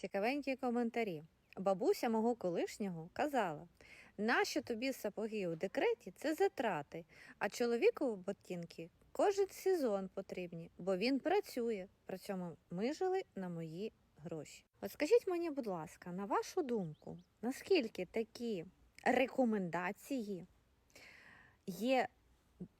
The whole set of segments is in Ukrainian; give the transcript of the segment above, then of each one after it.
Цікавенькі коментарі. Бабуся мого колишнього казала: нащо тобі сапоги у декреті це затрати, а чоловіку ботинки кожен сезон потрібні, бо він працює. При цьому ми жили на мої гроші. От скажіть мені, будь ласка, на вашу думку, наскільки такі рекомендації є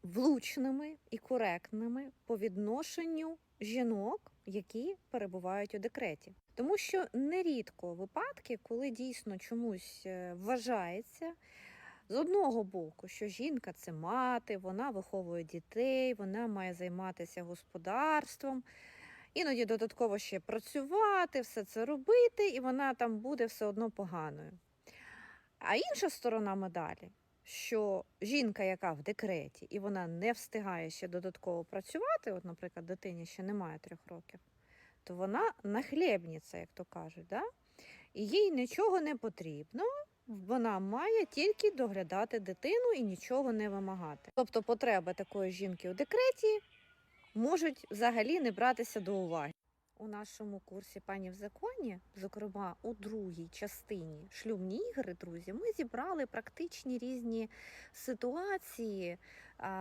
влучними і коректними по відношенню жінок, які перебувають у декреті. Тому що нерідко випадки, коли дійсно чомусь е, вважається з одного боку, що жінка це мати, вона виховує дітей, вона має займатися господарством, іноді додатково ще працювати, все це робити, і вона там буде все одно поганою. А інша сторона медалі, що жінка, яка в декреті, і вона не встигає ще додатково працювати, от, наприклад, дитині ще немає трьох років, то вона нахлєбниця, як то кажуть, да? і їй нічого не потрібно. Вона має тільки доглядати дитину і нічого не вимагати. Тобто потреби такої жінки у декреті можуть взагалі не братися до уваги. У нашому курсі пані в законі, зокрема у другій частині шлюбні ігри, друзі, ми зібрали практичні різні ситуації,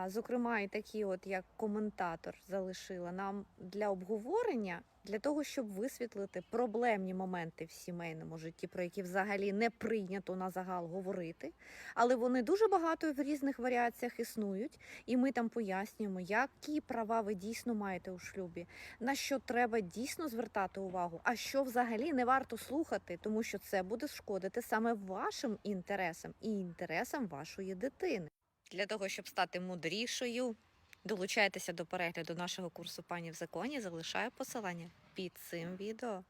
зокрема, і такі, от як коментатор залишила нам для обговорення, для того, щоб висвітлити проблемні моменти в сімейному житті, про які взагалі не прийнято на загал говорити, але вони дуже багато в різних варіаціях існують, і ми там пояснюємо, які права ви дійсно маєте у шлюбі, на що треба дійсно звертати увагу, а що взагалі не варто слухати, тому що це буде шкодити саме вашим інтересам і інтересам вашої дитини. Для того, щоб стати мудрішою, долучайтеся до перегляду нашого курсу пані в законі. Залишаю посилання під цим відео.